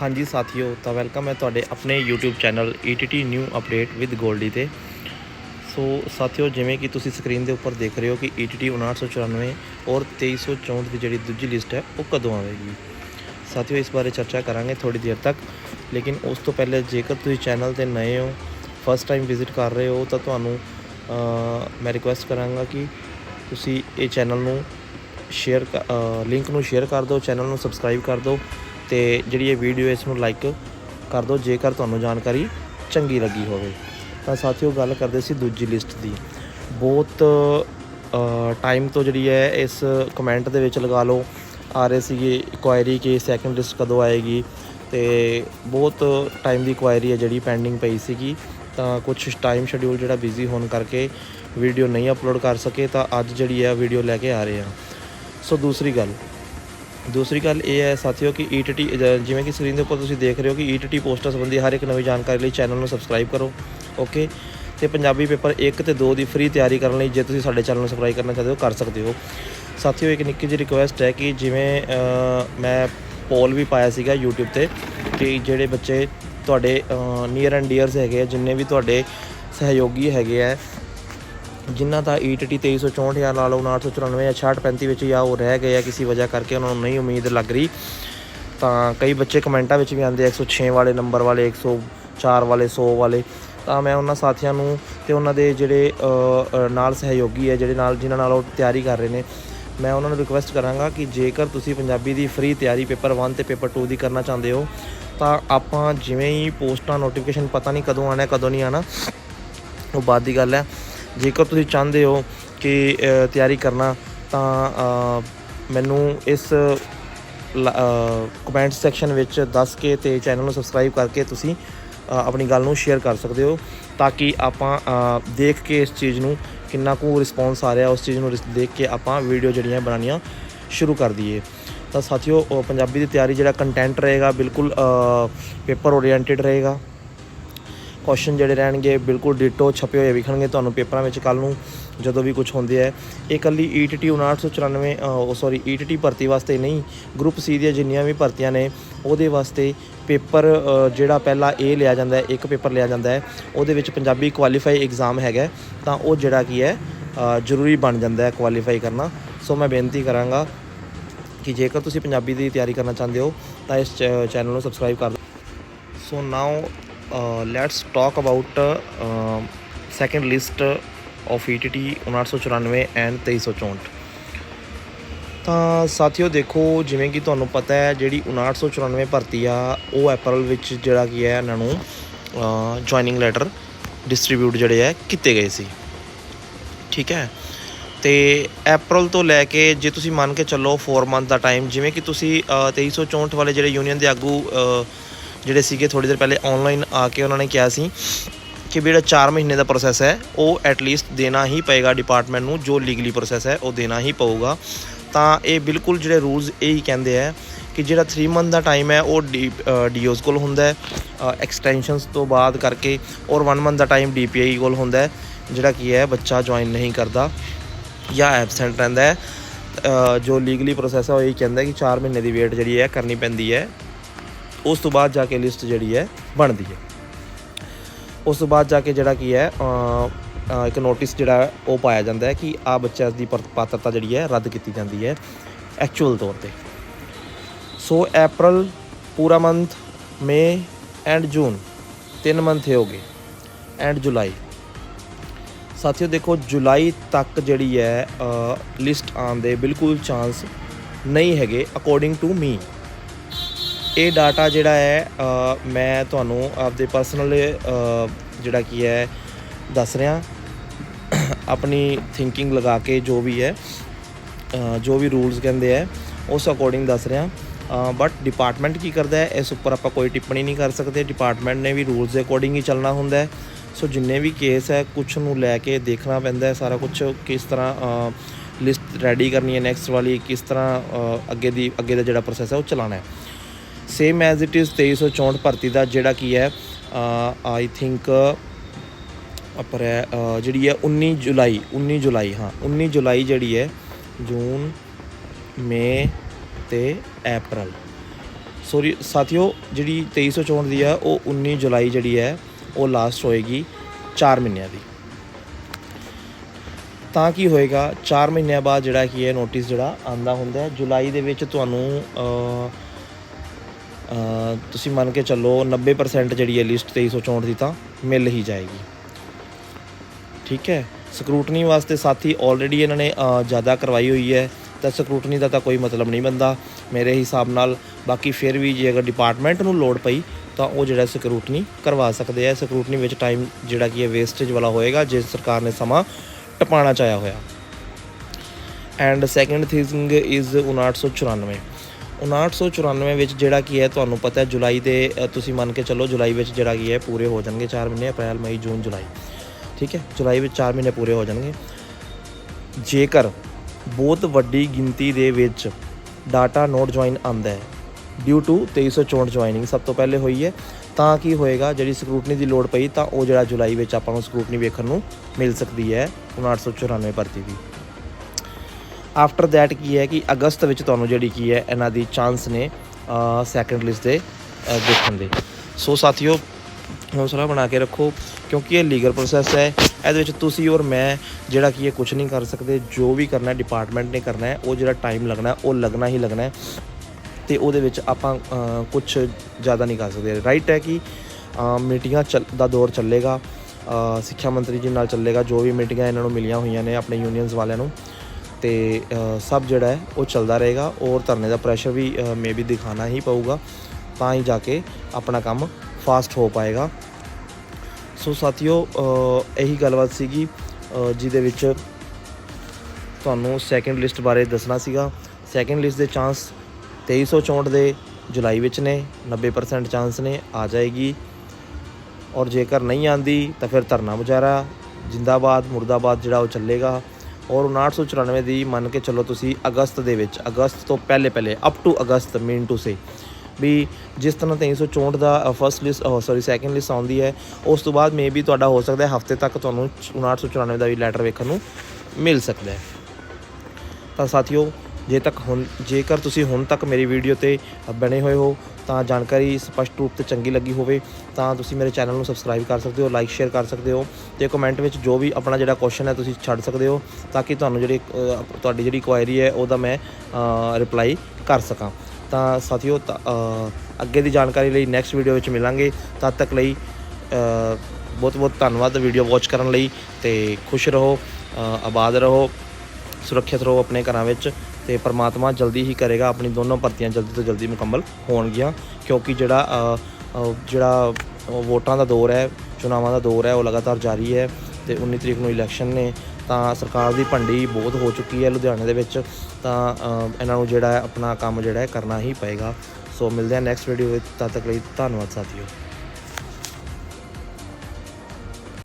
ਹਾਂਜੀ ਸਾਥੀਓ, ਤਾਂ ਵੈਲਕਮ ਹੈ ਤੁਹਾਡੇ ਆਪਣੇ YouTube channel ETT new update with Goldy ਤੇ। ਸੋ ਸਾਥੀਓ, ਜਿਵੇਂ ਕਿ ਤੁਸੀਂ ਸਕਰੀਨ ਦੇ ਉੱਪਰ ਦੇਖ ਰਹੇ ਹੋ ਕਿ ETT 5994 ਔਰ 2364 ਦੀ ਜਿਹੜੀ ਦੂਜੀ ਲਿਸਟ ਹੈ, ਉਹ ਕਦੋਂ ਆਵੇਗੀ? ਸਾਥੀਓ, ਇਸ ਬਾਰੇ ਚਰਚਾ ਕਰਾਂਗੇ ਥੋੜੀ ਦੇਰ ਤੱਕ, ਲੇਕਿਨ ਉਸ ਤੋਂ ਪਹਿਲੇ ਜੇਕਰ ਤੁਸੀਂ ਚੈਨਲ ਤੇ ਨਏ ਹੋ ਫਸਟ ਟਾਈਮ ਵਿਜ਼ਿਟ ਕਰ ਰਹੇ ਹੋ, ਤਾਂ ਤੁਹਾਨੂੰ ਮੈਂ ਰਿਕੁਐਸਟ ਕਰਾਂਗਾ ਕਿ ਤੁਸੀਂ ਇਹ ਚੈਨਲ ਨੂੰ ਸ਼ੇਅਰ ਲਿੰਕ ਨੂੰ ਸ਼ੇਅਰ ਕਰ ਦਿਓ ਚੈਨਲ ਨੂੰ ਸਬਸਕ੍ਰਾਈਬ ਕਰ ਦਿਓ। ਤੇ ਜਿਹੜੀ ਇਹ ਵੀਡੀਓ ਇਸ ਨੂੰ ਲਾਈਕ ਕਰ ਦਿਓ। ਜੇਕਰ ਤੁਹਾਨੂੰ ਜਾਣਕਾਰੀ ਚੰਗੀ ਲੱਗੀ ਹੋਵੇ, ਤਾਂ ਸਾਥੀਓ ਗੱਲ ਕਰਦੇ ਸੀ ਦੂਜੀ ਲਿਸਟ ਦੀ। ਬਹੁਤ ਟਾਈਮ ਤੋਂ ਜਿਹੜੀ ਹੈ, ਇਸ ਕਮੈਂਟ ਦੇ ਵਿੱਚ ਲਗਾ ਲਓ। ਆ ਰਹੇ ਸੀਗੇ ਇਨਕੁਆਇਰੀ ਕਿ ਸੈਕੰਡ ਲਿਸਟ ਕਦੋਂ ਆਏਗੀ ਤੇ ਬਹੁਤ ਟਾਈਮ ਦੀ ਇਨਕੁਆਇਰੀ ਹੈ ਜਿਹੜੀ ਪੈਂਡਿੰਗ ਪਈ ਸੀਗੀ। ਤਾਂ ਕੁਝ ਟਾਈਮ ਸ਼ਡਿਊਲ ਜਿਹੜਾ ਬਿਜ਼ੀ ਹੋਣ ਕਰਕੇ ਵੀਡੀਓ ਨਹੀਂ ਅਪਲੋਡ ਕਰ ਸਕੇ, ਤਾਂ ਅੱਜ ਜਿਹੜੀ ਹੈ ਵੀਡੀਓ ਲੈ ਕੇ ਆ ਰਹੇ ਹਾਂ। ਸੋ ਦੂਸਰੀ ਗੱਲ ਦੂਸਰੀ ਗੱਲ ਇਹ ਹੈ ਸਾਥੀਓ ਕਿ ETT ਜ- ਜਿਵੇਂ ਕਿ ਸਕਰੀਨ ਦੇ ਉੱਪਰ ਤੁਸੀਂ ਦੇਖ ਰਹੇ ਹੋ ਕਿ ETT ਪੋਸਟਾਂ ਸੰਬੰਧੀ ਹਰ ਇੱਕ ਨਵੀਂ ਜਾਣਕਾਰੀ ਲਈ ਚੈਨਲ ਨੂੰ ਸਬਸਕ੍ਰਾਈਬ ਕਰੋ ਓਕੇ ਤੇ ਪੰਜਾਬੀ ਪੇਪਰ 1 ਤੇ 2 ਦੀ ਫ੍ਰੀ ਤਿਆਰੀ ਕਰਨ ਲਈ ਜੇ ਤੁਸੀਂ ਸਾਡੇ ਚੈਨਲ ਨੂੰ ਸਬਸਕ੍ਰਾਈਬ ਕਰਨਾ ਚਾਹਦੇ ਹੋ, ਕਰ ਸਕਦੇ ਹੋ। ਸਾਥੀਓ ਇੱਕ ਨਿੱਕੀ ਜਿਹੀ ਰਿਕੁਐਸਟ ਹੈ ਕਿ ਜਿਵੇਂ ਮੈਂ ਪੋਲ ਵੀ ਪਾਇਆ ਸੀਗਾ YouTube ਤੇ ਕਿ ਜਿਹੜੇ ਬੱਚੇ ਤੁਹਾਡੇ ਨੀਅਰ ਐਂਡ ਡੀਅਰਸ ਹੈਗੇ ਆ, ਜਿੰਨੇ ਵੀ ਤੁਹਾਡੇ ਸਹਿਯੋਗੀ ਹੈਗੇ ਆ ਜਿਨ੍ਹਾਂ ਦਾ E ETT 2364 ਜਾਂ ਲਾ ਲਓ 994 ਜਾਂ 6635 ਵਿੱਚ ਜਾਂ ਉਹ ਰਹਿ ਗਏ ਆ ਕਿਸੇ ਵਜ੍ਹਾ ਕਰਕੇ ਉਹਨਾਂ ਨੂੰ ਨਹੀਂ ਉਮੀਦ ਲੱਗ ਰਹੀ, ਤਾਂ ਕਈ ਬੱਚੇ ਕਮੈਂਟਾਂ ਵਿੱਚ ਵੀ ਆਉਂਦੇ ਆ 106 ਵਾਲੇ ਨੰਬਰ ਵਾਲੇ 104 ਵਾਲੇ 100 ਵਾਲੇ, ਤਾਂ ਮੈਂ ਉਹਨਾਂ ਸਾਥੀਆਂ ਨੂੰ ਤੇ ਉਹਨਾਂ ਦੇ ਜਿਹੜੇ ਨਾਲ ਸਹਿਯੋਗੀ ਹੈ ਜਿਹੜੇ ਨਾਲ, ਜਿਨ੍ਹਾਂ ਨਾਲ ਉਹ ਤਿਆਰੀ ਕਰ ਰਹੇ ਨੇ, ਮੈਂ ਉਹਨਾਂ ਨੂੰ ਰਿਕੁਐਸਟ ਕਰਾਂਗਾ ਕਿ ਜੇਕਰ ਤੁਸੀਂ ਪੰਜਾਬੀ ਦੀ ਫ੍ਰੀ ਤਿਆਰੀ ਪੇਪਰ 1 ਤੇ ਪੇਪਰ 2 ਦੀ ਕਰਨਾ ਚਾਹੁੰਦੇ ਹੋ, ਤਾਂ ਆਪਾਂ ਜਿਵੇਂ ਹੀ ਪੋਸਟਾਂ ਨੋਟੀਫਿਕੇਸ਼ਨ ਪਤਾ ਨਹੀਂ ਕਦੋਂ ਆਣਾ ਕਦੋਂ ਨਹੀਂ ਆਣਾ ਉਹ ਬਾਅਦ ਦੀ ਗੱਲ ਹੈ। ਜੇਕਰ ਤੁਸੀਂ ਚਾਹੁੰਦੇ ਹੋ ਕਿ ਤਿਆਰੀ ਕਰਨਾ, ਤਾਂ ਮੈਨੂੰ ਇਸ ਕਮੈਂਟ ਸੈਕਸ਼ਨ ਵਿੱਚ ਦੱਸ ਕੇ ਤੇ ਚੈਨਲ ਨੂੰ ਸਬਸਕ੍ਰਾਈਬ ਕਰਕੇ ਤੁਸੀਂ ਆਪਣੀ ਗੱਲ ਨੂੰ ਸ਼ੇਅਰ ਕਰ ਸਕਦੇ ਹੋ, ਤਾਂ ਕਿ ਆਪਾਂ ਦੇਖ ਕੇ ਇਸ ਚੀਜ਼ ਨੂੰ ਕਿੰਨਾ ਕੁ ਰਿਸਪੌਂਸ ਆ ਰਿਹਾ, ਉਸ ਚੀਜ਼ ਨੂੰ ਰਿਸ- ਦੇਖ ਕੇ ਆਪਾਂ ਵੀਡੀਓ ਜਿਹੜੀਆਂ ਬਣਾਉਣੀਆਂ ਸ਼ੁਰੂ ਕਰ ਦਈਏ। ਤਾਂ ਸਾਥੀਓ ਪੰਜਾਬੀ ਦੀ ਤਿਆਰੀ ਜਿਹੜਾ ਕੰਟੈਂਟ ਰਹੇਗਾ, ਬਿਲਕੁਲ ਪੇਪਰ ਓਰੀਐਂਟਡ ਰਹੇਗਾ। ਕੁਐਸਚਨ ਜਿਹੜੇ ਰਹਿਣਗੇ, ਬਿਲਕੁਲ ਡਿਟੋ ਛਪੇ ਹੋਏ ਵਿਖਣਗੇ ਤੁਹਾਨੂੰ ਪੇਪਰਾਂ ਵਿੱਚ ਕੱਲ ਨੂੰ, ਜਦੋਂ ਵੀ ਕੁਝ ਹੁੰਦੇ ਹੈ ਇਹ ਕੱਲੀ E ETT 5994 ਉਹ ਸੌਰੀ ETT ਭਰਤੀ ਵਾਸਤੇ ਨਹੀਂ ਗਰੁੱਪ ਸੀ ਦੀਆਂ ਜਿੰਨੀਆਂ ਵੀ ਭਰਤੀਆਂ ਨੇ, ਉਹਦੇ ਵਾਸਤੇ ਪੇਪਰ ਜਿਹੜਾ ਪਹਿਲਾ ਇਹ ਲਿਆ ਜਾਂਦਾ ਹੈ, ਇੱਕ ਪੇਪਰ ਲਿਆ ਜਾਂਦਾ ਹੈ, ਉਹਦੇ ਵਿੱਚ ਪੰਜਾਬੀ ਕੁਆਲੀਫਾਈ ਐਗਜ਼ਾਮ ਹੈਗਾ ਤਾਂ ਉਹ ਜਿਹੜਾ ਕੀ ਹੈ ਜ਼ਰੂਰੀ ਬਣ ਜਾਂਦਾ ਹੈ ਕੁਆਲੀਫਾਈ ਕਰਨਾ। ਸੋ ਮੈਂ ਬੇਨਤੀ ਕਰਾਂਗਾ ਕਿ ਜੇਕਰ ਤੁਸੀਂ ਪੰਜਾਬੀ ਦੀ ਤਿਆਰੀ ਕਰਨਾ ਚਾਹੁੰਦੇ ਹੋ, ਤਾਂ ਇਸ ਚੈਨਲ ਨੂੰ ਸਬਸਕ੍ਰਾਈਬ ਕਰ ਦਿਓ। So now let's talk about second list of ETT 994 and 2364 ਤਾਂ ਸਾਥੀਓ ਦੇਖੋ ਜਿਵੇਂ ਕਿ ਤੁਹਾਨੂੰ ਪਤਾ ਹੈ ਜਿਹੜੀ 5994 ਭਰਤੀ ਆ ਉਹ ਅਪ੍ਰੈਲ ਵਿੱਚ ਜਿਹੜਾ ਕੀ ਹੈ ਇਹਨਾਂ ਨੂੰ ਜੁਆਇਨਿੰਗ ਲੈਟਰ ਡਿਸਟ੍ਰੀਬਿਊਟ ਜਿਹੜੇ ਹੈ ਕੀਤੇ ਗਏ ਸੀ। ਠੀਕ ਹੈ? ਤੇ ਅਪ੍ਰੈਲ ਤੋਂ ਲੈ ਕੇ ਜੇ ਤੁਸੀਂ ਮੰਨ ਕੇ ਚੱਲੋ 4 ਮੰਥ ਦਾ ਟਾਈਮ ਜਿਵੇਂ ਕਿ ਤੁਸੀਂ ਅ, 2364 ਵਾਲੇ ਜਿਹੜੇ ਯੂਨੀਅਨ ਦੇ ਆਗੂ ਜਿਹੜੇ ਸੀਗੇ ਥੋੜੀ ਦੇਰ ਪਹਿਲੇ ਆਨਲਾਈਨ ਆ ਕੇ ਉਹਨਾਂ ਨੇ ਕਿਹਾ ਸੀ ਕਿ ਵੀ ਜਿਹੜਾ 4 ਮਹੀਨੇ ਦਾ ਪ੍ਰੋਸੈਸ ਹੈ, ਉਹ ਐਟਲੀਸਟ ਦੇਣਾ ਹੀ ਪਏਗਾ ਡਿਪਾਰਟਮੈਂਟ ਨੂੰ, ਜੋ ਲੀਗਲੀ ਪ੍ਰੋਸੈਸ ਹੈ, ਉਹ ਦੇਣਾ ਹੀ ਪਊਗਾ। ਤਾਂ ਇਹ ਬਿਲਕੁਲ ਜਿਹੜੇ ਰੂਲਸ ਇਹ ਹੀ ਕਹਿੰਦੇ ਆ ਕਿ ਜਿਹੜਾ 3 ਮੰਥ ਦਾ ਟਾਈਮ ਹੈ, ਉਹ ਡੀਓਸ ਕੋਲ ਹੁੰਦਾ ਹੈ। ਐਕਸਟੈਂਸ਼ਨਸ ਤੋਂ ਬਾਅਦ ਕਰਕੇ ਔਰ 1 ਮੰਥ ਦਾ ਟਾਈਮ ਡੀਪੀਆਈ ਕੋਲ ਹੁੰਦਾ ਹੈ, ਜਿਹੜਾ ਕੀ ਹੈ, ਬੱਚਾ ਜੁਆਇਨ ਨਹੀਂ ਕਰਦਾ ਜਾਂ ਐਬਸੈਂਟ ਰਹਿੰਦਾ ਹੈ। ਜੋ ਲੀਗਲੀ ਪ੍ਰੋਸੈਸ ਹੈ, ਉਹ ਇਹ ਕਹਿੰਦਾ ਕਿ 4 ਮਹੀਨੇ ਦੀ ਵੇਟ ਜਿਹੜੀ ਹੈ, ਕਰਨੀ ਪੈਂਦੀ ਹੈ। ਉਸ ਤੋਂ ਬਾਅਦ ਜਾ ਕੇ ਲਿਸਟ ਜਿਹੜੀ ਹੈ ਬਣਦੀ ਹੈ। ਉਸ ਤੋਂ ਬਾਅਦ ਜਾ ਕੇ ਜਿਹੜਾ ਕੀ ਹੈ ਇੱਕ ਨੋਟਿਸ ਜਿਹੜਾ ਉਹ ਪਾਇਆ ਜਾਂਦਾ ਹੈ ਕਿ ਆ ਬੱਚਾ ਦੀ ਪਰ- ਪਾਤਰਤਾ ਜਿਹੜੀ ਹੈ ਰੱਦ ਕੀਤੀ ਜਾਂਦੀ ਹੈ ਐਕਚੁਅਲ ਤੌਰ ਤੇ। ਸੋ ਅਪ੍ਰੈਲ ਪੂਰਾ ਮੰਥ ਮੇ ਐਂਡ ਜੂਨ ਤਿੰਨ ਮੰਥ ਹੋ ਗਏ ਐਂਡ ਜੁਲਾਈ ਸਾਥੀਓ ਦੇਖੋ ਜੁਲਾਈ ਤੱਕ ਜਿਹੜੀ ਹੈ ਲਿਸਟ ਆਉਣ ਦੇ ਬਿਲਕੁਲ ਚਾਂਸ ਨਹੀਂ ਹੈਗੇ ਅਕੋਰਡਿੰਗ ਟੂ ਮੀ ਇਹ ਡਾਟਾ ਜਿਹੜਾ ਹੈ ਮੈਂ ਤੁਹਾਨੂੰ ਆਪਦੇ ਪਰਸਨਲ ਜਿਹੜਾ ਕੀ ਹੈ, ਦੱਸ ਰਿਹਾ। ਆਪਣੀ ਥਿੰਕਿੰਗ ਲਗਾ ਕੇ ਜੋ ਵੀ ਹੈ ਜੋ ਵੀ ਰੂਲਸ ਕਹਿੰਦੇ ਆ ਉਸ ਅਕੋਰਡਿੰਗ ਦੱਸ ਰਿਹਾ। ਬਟ ਡਿਪਾਰਟਮੈਂਟ ਕੀ ਕਰਦਾ ਹੈ, ਇਸ ਉੱਪਰ ਆਪਾਂ ਕੋਈ ਟਿੱਪਣੀ ਨਹੀਂ ਕਰ ਸਕਦੇ। ਡਿਪਾਰਟਮੈਂਟ ਨੇ ਵੀ ਰੂਲਸ ਦੇ ਅਕੋਰਡਿੰਗ ਹੀ ਚੱਲਣਾ ਹੁੰਦਾ ਹੈ। ਸੋ ਜਿੰਨੇ ਵੀ ਕੇਸ ਹੈ ਕੁਝ ਨੂੰ ਲੈ ਕੇ ਦੇਖਣਾ ਪੈਂਦਾ ਹੈ ਸਾਰਾ ਕੁਝ ਕਿਸ ਤਰ੍ਹਾਂ ਲਿਸਟ ਰੈਡੀ ਕਰਨੀ ਹੈ ਨੈਕਸਟ ਵਾਲੀ, ਕਿਸ ਤਰ੍ਹਾਂ ਅੱਗੇ ਦੀ, ਅੱਗੇ ਦਾ ਜਿਹੜਾ ਪ੍ਰੋਸੈਸ ਹੈ, ਉਹ ਚਲਾਉਣਾ ਹੈ। ਸੇਮ ਐਜ਼ ਇਟ ਇਜ਼ 2364 ਭਰਤੀ ਦਾ ਜਿਹੜਾ ਕੀ ਹੈ ਆਈ ਥਿੰਕ ਅਪਰ ਜਿਹੜੀ ਹੈ 19 ਜੁਲਾਈ 19 ਜੁਲਾਈ, ਹਾਂ 19 ਜੁਲਾਈ ਜਿਹੜੀ ਹੈ, ਜੂਨ, ਮਈ ਤੇ ਅਪ੍ਰੈਲ ਸੋਰੀ ਸਾਥੀਓ, ਜਿਹੜੀ 2364 ਦੀ ਆ ਉਹ 19 ਜੁਲਾਈ ਜਿਹੜੀ ਹੈ, ਉਹ ਲਾਸਟ ਹੋਏਗੀ 4 ਮਹੀਨਿਆਂ ਦੀ। ਤਾਂ ਕੀ ਹੋਏਗਾ 4 ਮਹੀਨਿਆਂ ਬਾਅਦ ਜਿਹੜਾ ਕੀ ਹੈ ਨੋਟਿਸ ਜਿਹੜਾ ਆਂਦਾ ਹੁੰਦਾ ਹੈ, ਜੁਲਾਈ ਦੇ ਵਿੱਚ ਤੁਹਾਨੂੰ ਤੁਸੀਂ ਮੰਨ ਕੇ ਚੱਲੋ 90% ਜਿਹੜੀ ਹੈ ਲਿਸਟ 2364 ਦੀ ਤਾਂ ਮਿਲ ਹੀ ਜਾਏਗੀ। ਠੀਕ ਹੈ? ਸਕਰੂਟਨੀ ਵਾਸਤੇ ਸਾਥੀ ਆਲਰੇਡੀ ਇਹਨਾਂ ਨੇ ਜ਼ਿਆਦਾ ਕਰਵਾਈ ਹੋਈ ਹੈ। ਤਾਂ ਸਕਰੂਟਨੀ ਦਾ ਤਾਂ ਕੋਈ ਮਤਲਬ ਨਹੀਂ ਬੰਦਾ ਮੇਰੇ ਹਿਸਾਬ ਨਾਲ ਬਾਕੀ ਫਿਰ ਵੀ ਜੇ ਅਗਰ ਡਿਪਾਰਟਮੈਂਟ ਨੂੰ ਲੋੜ ਪਈ, ਤਾਂ ਉਹ ਜਿਹੜਾ ਸਕਰੂਟਨੀ ਕਰਵਾ ਸਕਦੇ ਆ। ਸਕਰੂਟਨੀ ਵਿੱਚ ਟਾਈਮ ਜਿਹੜਾ ਕੀ ਹੈ ਵੇਸਟੇਜ ਵਾਲਾ ਹੋਏਗਾ, ਜੇ ਸਰਕਾਰ ਨੇ ਸਮਾਂ ਟਪਾਉਣਾ ਚਾਹਿਆ ਹੋਇਆ। ਐਂਡ ਸੈਕੰਡ ਥਿੰਗ ਇਜ਼ 5994 5994 ਵਿੱਚ ਜਿਹੜਾ ਕੀ ਹੈ, ਤੁਹਾਨੂੰ ਪਤਾ ਹੈ ਜੁਲਾਈ ਦੇ ਤੁਸੀਂ ਮੰਨ ਕੇ ਚੱਲੋ ਜੁਲਾਈ ਵਿੱਚ ਜਿਹੜਾ ਕੀ ਹੈ, ਪੂਰੇ ਹੋ ਜਾਣਗੇ 4 ਮਹੀਨੇ, ਅਪ੍ਰੈਲ, ਮਈ, ਜੂਨ, ਜੁਲਾਈ। ਠੀਕ ਹੈ? ਜੁਲਾਈ ਵਿੱਚ 4 ਮਹੀਨੇ ਪੂਰੇ ਹੋ ਜਾਣਗੇ। ਜੇਕਰ ਬਹੁਤ ਵੱਡੀ ਗਿਣਤੀ ਦੇ ਵਿੱਚ ਡਾਟਾ ਨੋਟ ਜੁਆਇਨ ਆਂਦਾ ਹੈ ਡਿਊ ਟੂ 2364 ਜੁਆਇਨਿੰਗ ਸਭ ਤੋਂ ਪਹਿਲੇ ਹੋਈ ਹੈ, ਤਾਂ ਕੀ ਹੋਏਗਾ, ਜਿਹੜੀ ਸਕਰੂਟਨੀ ਦੀ ਲੋੜ ਪਈ ਤਾਂ ਉਹ ਜਿਹੜਾ ਜੁਲਾਈ ਵਿੱਚ ਆਪਾਂ ਨੂੰ ਸਕਰੂਟਨੀ ਵੇਖਣ ਨੂੰ ਮਿਲ ਸਕਦੀ ਹੈ 5994 ਭਰਤੀ ਦੀ। ਆਫਟਰ ਦੈਟ ਕੀ ਹੈ ਕਿ ਅਗਸਤ ਵਿੱਚ ਤੁਹਾਨੂੰ ਜਿਹੜੀ ਕੀ ਹੈ, ਇਹਨਾਂ ਦੀ ਚਾਂਸ ਨੇ ਸੈਕੰਡ ਲਿਸਟ ਦੇ ਦੇਖਣ ਦੇ। ਸੋ ਸਾਥੀਓ ਹੌਸਲਾ ਬਣਾ ਕੇ ਰੱਖੋ, ਕਿਉਂਕਿ ਇਹ ਲੀਗਲ ਪ੍ਰੋਸੈਸ ਹੈ। ਇਹਦੇ ਵਿੱਚ ਤੁਸੀਂ ਔਰ ਮੈਂ ਜਿਹੜਾ ਕੀ ਹੈ ਕੁਝ ਨਹੀਂ ਕਰ ਸਕਦੇ। ਜੋ ਵੀ ਕਰਨਾ ਡਿਪਾਰਟਮੈਂਟ ਨੇ ਕਰਨਾ ਹੈ, ਉਹ ਜਿਹੜਾ ਟਾਈਮ ਲੱਗਣਾ ਉਹ ਲੱਗਣਾ ਹੀ ਲੱਗਣਾ ਹੈ। ਤੇ ਉਹਦੇ ਵਿੱਚ ਆਪਾਂ ਕੁਝ ਜ਼ਿਆਦਾ ਨਹੀਂ ਕਰ ਸਕਦੇ। ਰਾਈਟ ਹੈ ਕਿ ਮੀਟਿੰਗਾਂ ਚੱਲ, ਦਾ ਦੌਰ ਚੱਲੇਗਾ। ਸਿੱਖਿਆ ਮੰਤਰੀ ਜੀ ਨਾਲ ਚੱਲੇਗਾ। ਜੋ ਵੀ ਮੀਟਿੰਗਾਂ ਇਹਨਾਂ ਨੂੰ ਮਿਲੀਆਂ ਹੋਈਆਂ ਨੇ ਆਪਣੇ ਯੂਨੀਅਨਸ ਵਾਲਿਆਂ ਨੂੰ ਤੇ ਸਭ ਜਿਹੜਾ ਹੈ ਉਹ ਚੱਲਦਾ ਰਹੇਗਾ ਔਰ ਧਰਨੇ ਦਾ ਪ੍ਰੈਸ਼ਰ ਵੀ ਮੇਬੀ ਦਿਖਾਣਾ ਹੀ ਪਊਗਾ। ਤਾਂ ਹੀ ਜਾ ਕੇ ਆਪਣਾ ਕੰਮ ਫਾਸਟ ਹੋ ਪਾਏਗਾ। ਸੋ ਸਾਥੀਓ ਇਹੀ ਗੱਲਬਾਤ ਸੀਗੀ। ਜਿਹਦੇ ਵਿੱਚ ਤੁਹਾਨੂੰ ਸੈਕੰਡ ਲਿਸਟ ਬਾਰੇ ਦੱਸਣਾ ਸੀਗਾ। ਸੈਕੰਡ ਲਿਸਟ ਦੇ ਚਾਂਸ 2364 ਦੇ ਜੁਲਾਈ ਵਿੱਚ ਨੇ 90% ਚਾਂਸ ਨੇ, ਆ ਜਾਏਗੀ। ਔਰ ਜੇਕਰ ਨਹੀਂ ਆਂਦੀ ਤਾਂ ਫਿਰ ਧਰਨਾ ਮੁਜ਼ਾਹਰਾ, ਜਿੰਦਾਬਾਦ, ਮੁਰਦਾਬਾਦ ਜਿਹੜਾ ਉਹ ਚੱਲੇਗਾ। ਔਰ 5994 ਦੀ ਮੰਨ ਕੇ ਚੱਲੋ ਤੁਸੀਂ ਅਗਸਤ ਦੇ ਵਿੱਚ, ਅਗਸਤ ਤੋਂ ਪਹਿਲੇ ਪਹਿਲੇ ਅਪ ਟੂ ਅਗਸਤ ਮੀਨ ਟੂ ਸੇ ਵੀ ਜਿਸ ਤਰ੍ਹਾਂ 364 ਦਾ first list sorry second list ਆਉਂਦੀ ਹੈ, ਉਸ ਤੋਂ ਬਾਅਦ ਮੇਬੀ ਤੁਹਾਡਾ ਹੋ ਸਕਦਾ ਹੈ ਹਫ਼ਤੇ ਤੱਕ ਤੁਹਾਨੂੰ 5994 ਦਾ ਵੀ ਲੈਟਰ ਵੇਖਣ ਨੂੰ ਮਿਲ ਸਕਦਾ ਹੈ। ਤਾਂ ਸਾਥੀਓ, ਜੇ ਤੱਕ ਹੁਣ, ਜੇਕਰ ਤੁਸੀਂ ਹੁਣ ਤੱਕ ਮੇਰੀ ਵੀਡੀਓ ਤੇ ਬਣੇ ਹੋਏ ਹੋ ਤਾਂ ਜਾਣਕਾਰੀ ਸਪਸ਼ਟ ਰੂਪ ਤੇ ਚੰਗੀ ਲੱਗੀ ਹੋਵੇ ਤਾਂ ਤੁਸੀਂ ਮੇਰੇ ਚੈਨਲ ਨੂੰ ਸਬਸਕ੍ਰਾਈਬ ਕਰ ਸਕਦੇ ਹੋ ਲਾਈਕ ਸ਼ੇਅਰ ਕਰ ਸਕਦੇ ਹੋ ਤੇ ਕਮੈਂਟ ਵਿੱਚ ਜੋ ਵੀ ਆਪਣਾ ਜਿਹੜਾ ਕੁਐਸਚਨ ਹੈ ਤੁਸੀਂ ਛੱਡ ਸਕਦੇ ਹੋ ਤਾਂ ਕਿ ਤੁਹਾਨੂੰ ਜਿਹੜੀ ਤੁਹਾਡੀ ਜਿਹੜੀ ਕੁਆਇਰੀ ਹੈ ਉਹਦਾ ਮੈਂ ਰਿਪਲਾਈ ਕਰ ਸਕਾਂ। ਤਾਂ ਸਾਥੀਓ ਅੱਗੇ ਦੀ ਜਾਣਕਾਰੀ ਲਈ ਨੈਕਸਟ ਵੀਡੀਓ ਵਿੱਚ ਮਿਲਾਂਗੇ। ਤਦ ਤੱਕ ਲਈ ਬਹੁਤ ਬਹੁਤ ਧੰਨਵਾਦ ਵੀਡੀਓ ਵਾਚ ਕਰਨ ਲਈ ਤੇ ਖੁਸ਼ ਰਹੋ ਆਬਾਦ ਰਹੋ, ਸੁਰੱਖਿਅਤ ਰਹੋ ਆਪਣੇ ਘਰਾਂ ਵਿੱਚ। ਤੇ ਪ੍ਰਮਾਤਮਾ ਜਲਦੀ ਹੀ ਕਰੇਗਾ, ਆਪਣੀ ਦੋਨੋਂ ਭਰਤੀਆਂ ਜਲਦੀ ਤੋਂ ਜਲਦੀ ਮੁਕੰਮਲ ਹੋਣਗੀਆਂ, ਕਿਉਂਕਿ ਜਿਹੜਾ ਜਿਹੜਾ ਵੋਟਾਂ ਦਾ ਦੌਰ ਹੈ, ਚੁਣਾਵਾਂ ਦਾ ਦੌਰ ਹੈ, ਉਹ ਲਗਾਤਾਰ ਜਾਰੀ ਹੈ ਤੇ 19 ਤਰੀਕ ਨੂੰ ਇਲੈਕਸ਼ਨ ਨੇ, ਤਾਂ ਸਰਕਾਰ ਦੀ ਭੰਡੀ ਬਹੁਤ ਹੋ ਚੁੱਕੀ ਹੈ ਲੁਧਿਆਣੇ ਦੇ ਵਿੱਚ, ਤਾਂ ਇਹਨਾਂ ਨੂੰ ਜਿਹੜਾ ਆਪਣਾ ਕੰਮ ਜਿਹੜਾ ਕਰਨਾ ਹੀ ਪਏਗਾ। ਸੋ ਮਿਲਦੇ ਹਾਂ ਨੈਕਸਟ ਵੀਡੀਓ ਵਿੱਚ, ਤਦ ਤੱਕ ਲਈ ਧੰਨਵਾਦ ਸਾਥੀਓ।